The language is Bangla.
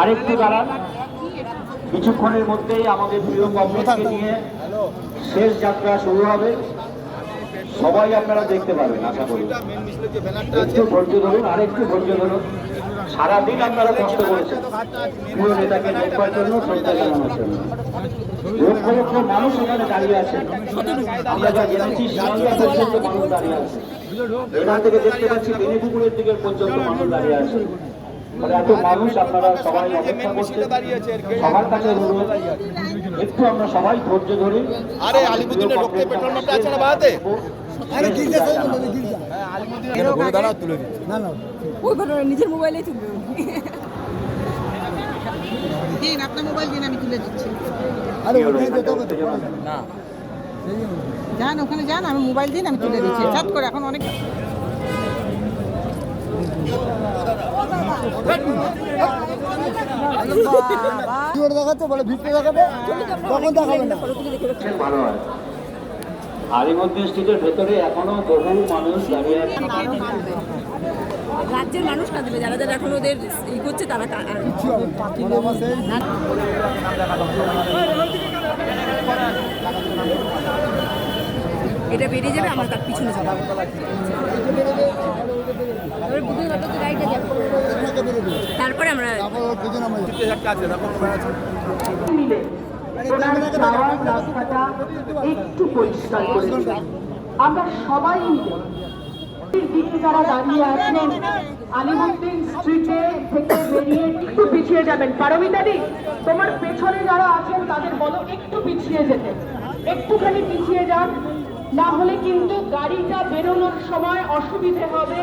আরেকটু দাঁড়ান। কিছুক্ষণের মধ্যেই আমাদের প্রিয় কংগ্রেসকে নিয়ে শেষ যাত্রা শুরু হবে। সবাই আপনারা দেখতে পাবেন আশা করি। একটু ধৈর্য ধরুন আর একটু ধৈর্য ধরুন। সারাদিন আপনারা কষ্ট করেছেন। প্রিয় নেতাকে দেখবার জন্য শ্রদ্ধা জানানোর জন্য। লক্ষ লক্ষ মানুষ এখানে দাঁড়িয়ে আছেন। আমরা যা জেনেছি শিয়ালদা পর্যন্ত মানুষ দাঁড়িয়ে আছে। এখান থেকে দেখতে পাচ্ছি বেনিপুকুরের দিকে পর্যন্ত মানুষ দাঁড়িয়ে আছে। মানে এত মানুষ আপনারা সবাই অপেক্ষা করছেন। সবার কাছে অনুরোধ একটু আমরা সবাই ধৈর্য ধরি আরে আলিমুদ্দিনের রক্তে পেট্রোল মারতে আছে না বাড়াতে? আরে গির্জা সাইড বলে গির্জা ঘুরে দাঁড়াও তুলে দিচ্ছি না না। ওই ঘটনা নিজের মোবাইলেই তুলবে দিন আপনার মোবাইল দিন আমি তুলে দিচ্ছি। আরে না। যান ওখানে যান আমি মোবাইল দিন আমি তুলে দিচ্ছি। চট করে এখন অনেক রাজ্যের মানুষ কাঁদবে যারা যারা এখন ওদের ই করছে তারা এটা বেরিয়ে যাবে। আমরা তার পিছনে যাব। তারপরে আমরা একটা আমরা সবাই দিকে যারা দাঁড়িয়ে আছেন, আলিমুদ্দিন স্ট্রিটে থেকে বেরিয়ে একটু পিছিয়ে যাবেন। পারমিতাদি তোমার পেছনে যারা আছেন, তাদের বলো একটু পিছিয়ে যেতে। একটুখানি পিছিয়ে যান, না হলে কিন্তু গাড়িটা বেরোনোর সময় অসুবিধে হবে।